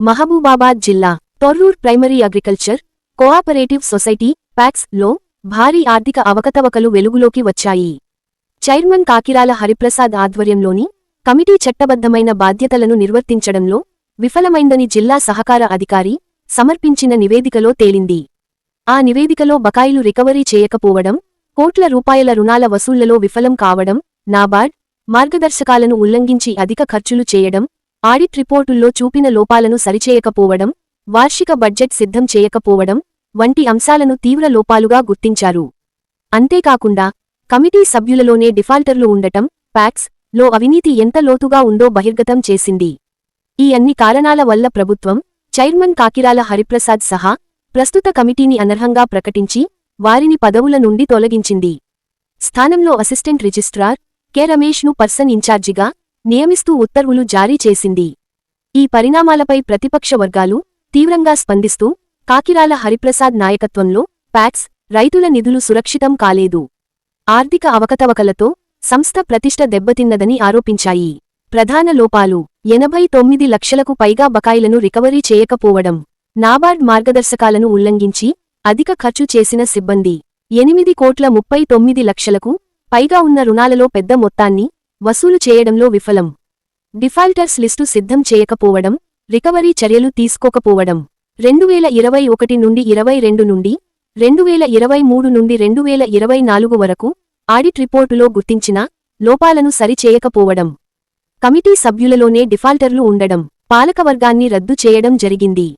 మహబూబాబాద్ జిల్లా Torrur primary agriculture cooperative society ప్యాక్స్లో భారీ ఆర్థిక అవకతవకలు వెలుగులోకి వచ్చాయి. చైర్మన్ కాకిరాల హరిప్రసాద్ ఆధ్వర్యంలోని కమిటీ చట్టబద్ధమైన బాధ్యతలను నిర్వర్తించడంలో విఫలమైందని జిల్లా సహకార అధికారి సమర్పించిన నివేదికలో తేలింది. ఆ నివేదికలో బకాయిలు రికవరీ చేయకపోవడం కోట్ల రూపాయల రుణాల వసూళ్ళలో విఫలం కావడం నాబార్డ్ మార్గదర్శకాలను ఉల్లంఘించి అధిక ఖర్చులు చేయడం ఆడిట్ రిపోర్టుల్లో చూపిన లోపాలను సరిచేయకపోవడం వార్షిక బడ్జెట్ సిద్ధం చేయకపోవడం వంటి అంశాలను తీవ్ర లోపాలుగా గుర్తించారు. అంతేకాకుండా కమిటీ సభ్యులలోనే డిఫాల్టర్లు ఉండటం ప్యాక్స్లో అవినీతి ఎంత లోతుగా ఉందో బహిర్గతం చేసింది. ఈ అన్ని కారణాల వల్ల ప్రభుత్వం చైర్మన్ కాకిరాల హరిప్రసాద్ సహా ప్రస్తుత కమిటీని అనర్హంగా ప్రకటించి వారిని పదవుల నుండి తొలగించింది. స్థానంలో అసిస్టెంట్ రిజిస్ట్రార్ కె రమేష్ను పర్సన్ ఇన్ఛార్జిగా నియమిస్తూ ఉత్తర్వులు జారీ చేసింది. ఈ పరిణామాలపై ప్రతిపక్ష వర్గాలు తీవ్రంగా స్పందిస్తూ కాకిరాల హరిప్రసాద్ నాయకత్వంలో ప్యాక్స్ రైతుల నిధులు సురక్షితం కాలేదు. ఆర్థిక అవకతవకలతో సంస్థ ప్రతిష్ట దెబ్బతిన్నదని ఆరోపించాయి. ప్రధాన లోపాలు ఎనభై తొమ్మిది లక్షలకు పైగా బకాయిలను రికవరీ చేయకపోవడం నాబార్డ్ మార్గదర్శకాలను ఉల్లంఘించి అధిక ఖర్చు చేసిన సిబ్బంది ఎనిమిది కోట్ల ముప్పై తొమ్మిది లక్షలకు పైగా ఉన్న రుణాలలో పెద్ద మొత్తాన్ని వసూలు చేయడంలో విఫలం. డిఫాల్టర్స్ లిస్టు సిద్ధం చేయకపోవడం రికవరీ చర్యలు తీసుకోకపోవడం. రెండువేల ఇరవై ఒకటి నుండి ఇరవై రెండు నుండి రెండువేల ఇరవై మూడు నుండి రెండువేల ఇరవై నాలుగు వరకు ఆడిట్ రిపోర్టులో గుర్తించిన లోపాలను సరిచేయకపోవడం. కమిటీ సభ్యులలోనే డిఫాల్టర్లు ఉండడం పాలకవర్గాన్ని రద్దు చేయడం జరిగింది.